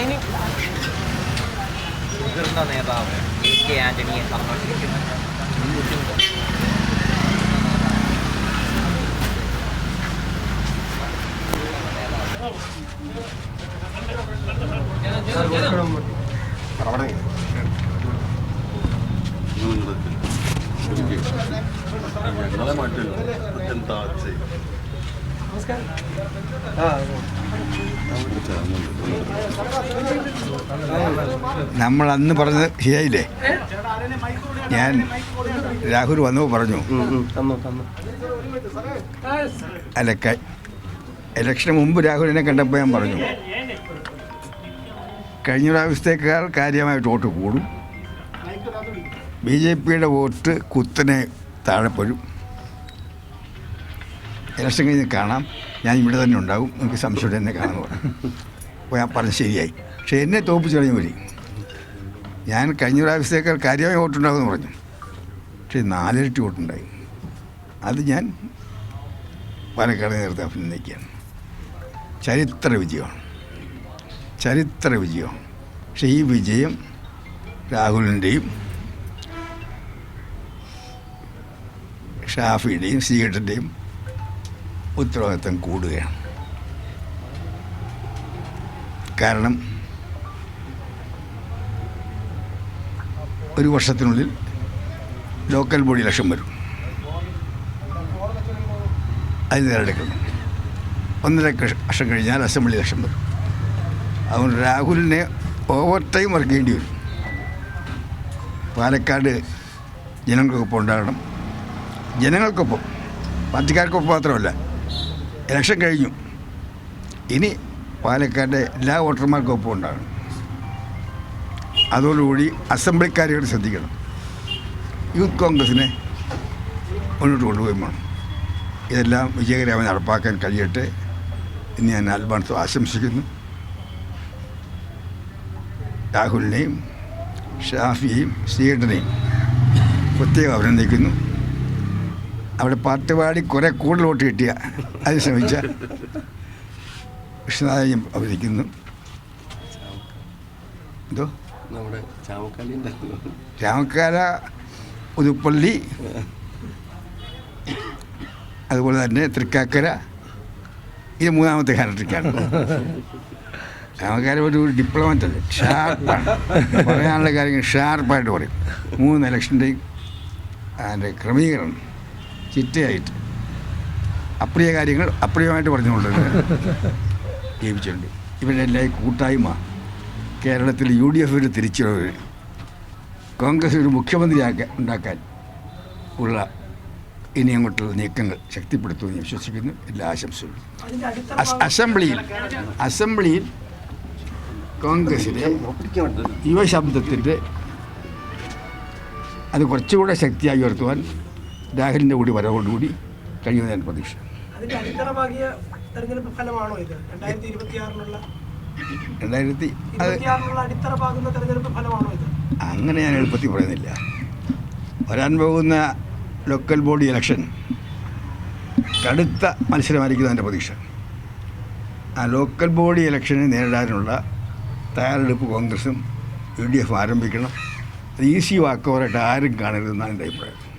ഇനി മുതിർന്ന നേതാവ് എ കെ ആന്റണിയെ സന്ദർശിക്കുന്നു ഞങ്ങളെ മാറ്റില്ല എന്താ ചെയ്യും നമ്മൾ അന്ന് പറഞ്ഞത് ശരിയായില്ലേ ഞാൻ രാഹുൽ വന്നു പറഞ്ഞു. തന്നു തന്നു. അല്ല ക- ഇലക്ഷന് മുമ്പ് രാഹുലിനെ കണ്ടപ്പോൾ ഞാൻ പറഞ്ഞു. കഴിഞ്ഞ പ്രാവശ്യത്തേക്കാൾ കാര്യമായിട്ട് വോട്ട് കൂടും. ബി ജെ പിയുടെ വോട്ട് കുത്തനെ താഴെപ്പോഴും ഇലക്ഷൻ കഴിഞ്ഞ് കാണാം. ഞാൻ ഇവിടെ തന്നെ ഉണ്ടാകും എനിക്ക് സംശയം കാണുന്നു പറഞ്ഞു അപ്പോൾ ഞാൻ പറഞ്ഞ് ശരിയായി. പക്ഷേ എന്നെ തോപ്പിച്ച് കളഞ്ഞു പോലെ. ഞാൻ കഴിഞ്ഞ പ്രാവശ്യത്തേക്കാൾ കാര്യമായ വോട്ടുണ്ടാകുമെന്ന് പറഞ്ഞു. പക്ഷേ നാലിരട്ടി വോട്ടുണ്ടായി. അത് ഞാൻ പാലക്കാട് നേരത്തെ അഭിനന്ദിക്കുകയാണ് ചരിത്ര വിജയമാണ്. ചരിത്ര വിജയമാണ്. പക്ഷേ ഈ വിജയം രാഹുലിന്റെയും ഷാഫിയുടെയും സീഗട്ടിന്റെയും ഉത്തരവാദിത്തം കൂടുകയാണ്. കാരണം ഒരു വർഷത്തിനുള്ളിൽ ലോക്കൽ ബോഡി ഇലക്ഷൻ വരും. അത് നേരെടുക്കണം ഒന്നര വർഷം കഴിഞ്ഞാൽ അസംബ്ലി ഇലക്ഷൻ വരും. അതുകൊണ്ട് രാഹുലിനെ ഓവർ ടൈം ഇറക്കേണ്ടി വരും. പാലക്കാട് ജനങ്ങൾക്കൊപ്പം ഉണ്ടാകണം. ജനങ്ങൾക്കൊപ്പം പാർട്ടിക്കാർക്കൊപ്പം മാത്രമല്ല ഇലക്ഷൻ കഴിഞ്ഞു. ഇനി പാലക്കാട്ടെ എല്ലാ വോട്ടർമാർക്കും ഒപ്പം ഉണ്ടാകണം. അതോടുകൂടി അസംബ്ലിക്കാരെയോട് ശ്രദ്ധിക്കണം. യൂത്ത് കോൺഗ്രസിനെ മുന്നോട്ട് കൊണ്ടുപോയി വേണം ഇതെല്ലാം വിജയകരമായി നടപ്പാക്കാൻ കഴിയട്ടെ എന്ന് ഞാൻ ആത്മാർത്ഥം ആശംസിക്കുന്നു. രാഹുലിനെയും ഷാഫിയെയും ശ്രീകണ്ഠനെയും പ്രത്യേകം അഭിനന്ദിക്കുന്നു. അവിടെ പാട്ട് പാടി കുറെ കൂടുതൽ വോട്ട് കിട്ടിയ. അത് ശ്രമിച്ച. കൃഷ്ണനാഥയും അഭിനയിക്കുന്നു എന്തോ? ചാമക്കാല ചാമക്കാലി പുതുപ്പള്ളി. അതുപോലെ തന്നെ തൃക്കാക്കര. ഇത് മൂന്നാമത്തെ കാലത്തേക്കാണ് രാമക്കാല ഒരു ഡിപ്ലോമറ്റ് അല്ലേ. ഷാർപ്പാണ്. പറയാനുള്ള കാര്യങ്ങൾ ഷാർപ്പായിട്ട് പറയും. മൂന്ന് ഇലക്ഷന്റെയും അതിന്റെ ക്രമീകരണം. ചിട്ടയായിട്ട്. അപ്രിയ കാര്യങ്ങൾ അപ്രിയമായിട്ട് പറഞ്ഞുകൊണ്ട് ജീവിച്ചിട്ടുണ്ട്. ഇവരുടെ എല്ലാ കൂട്ടായ്മ കേരളത്തിൽ യു ഡി എഫ് ഒരു തിരിച്ചറിവ് കോൺഗ്രസ് ഒരു മുഖ്യമന്ത്രിയാക്കാൻ ഉണ്ടാക്കാൻ ഉള്ള ഇനി അങ്ങോട്ടുള്ള നീക്കങ്ങൾ ശക്തിപ്പെടുത്തുമെന്ന് വിശ്വസിക്കുന്നു. എല്ലാ ആശംസകളും. അസ്- അസംബ്ലിയിൽ അസംബ്ലിയിൽ കോൺഗ്രസിലെ യുവശബ്ദത്തിന്റെ അത് കുറച്ചുകൂടെ ശക്തിയായി ഉയർത്തുവാൻ രാഹുലിന്റെ കൂടി വരവോടുകൂടി കഴിയുമെന്ന് ഞാൻ പ്രതീക്ഷ. രണ്ടായിരത്തി അങ്ങനെ ഞാൻ എളുപ്പത്തിൽ പറയുന്നില്ല. വരാൻ പോകുന്ന ലോക്കൽ ബോഡി ഇലക്ഷൻ കടുത്ത മത്സരമായിരിക്കും എന്റെ പ്രതീക്ഷ. ആ ലോക്കൽ ബോഡി ഇലക്ഷനെ നേരിടാനുള്ള തയ്യാറെടുപ്പ് കോൺഗ്രസും യു ഡി എഫ് ആരംഭിക്കണം. അത് ഈസി വാക്കോറായിട്ട് ആരും കാണരുതെന്നാണ് എന്റെ അഭിപ്രായം.